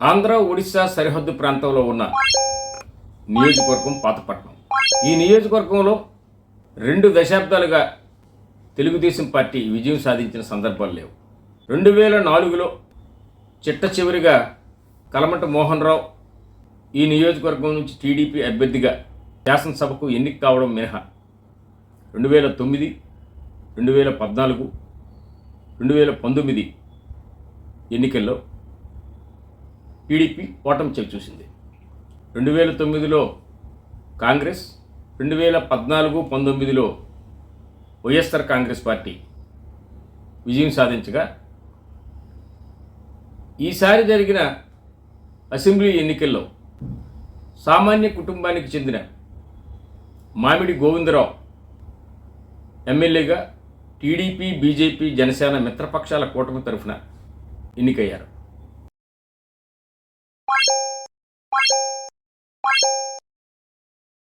ఆంధ్ర ఒడిశా సరిహద్దు ప్రాంతంలో ఉన్న నియోజకవర్గం పాతపట్నం. ఈ నియోజకవర్గంలో రెండు దశాబ్దాలుగా తెలుగుదేశం పార్టీ విజయం సాధించిన సందర్భాలు లేవు. రెండు వేల నాలుగులో చిట్ట చివరిగా కలమట మోహన్ రావు ఈ నియోజకవర్గం నుంచి టీడీపీ అభ్యర్థిగా శాసనసభకు ఎన్నిక కావడం మినహా రెండు వేల తొమ్మిది రెండు వేల పద్నాలుగు రెండు వేల పంతొమ్మిది ఎన్నికల్లో టీడీపీ ఓటమి చవి చూసింది. రెండు వేల తొమ్మిదిలో కాంగ్రెస్ రెండు వేల పద్నాలుగు పంతొమ్మిదిలో వైఎస్ఆర్ కాంగ్రెస్ పార్టీ విజయం సాధించగా ఈసారి జరిగిన అసెంబ్లీ ఎన్నికల్లో సామాన్య కుటుంబానికి చెందిన మామిడి గోవిందరావు ఎమ్మెల్యేగా టీడీపీ బీజేపీ జనసేన మిత్రపక్షాల కూటమి తరఫున ఎన్నికయ్యారు. you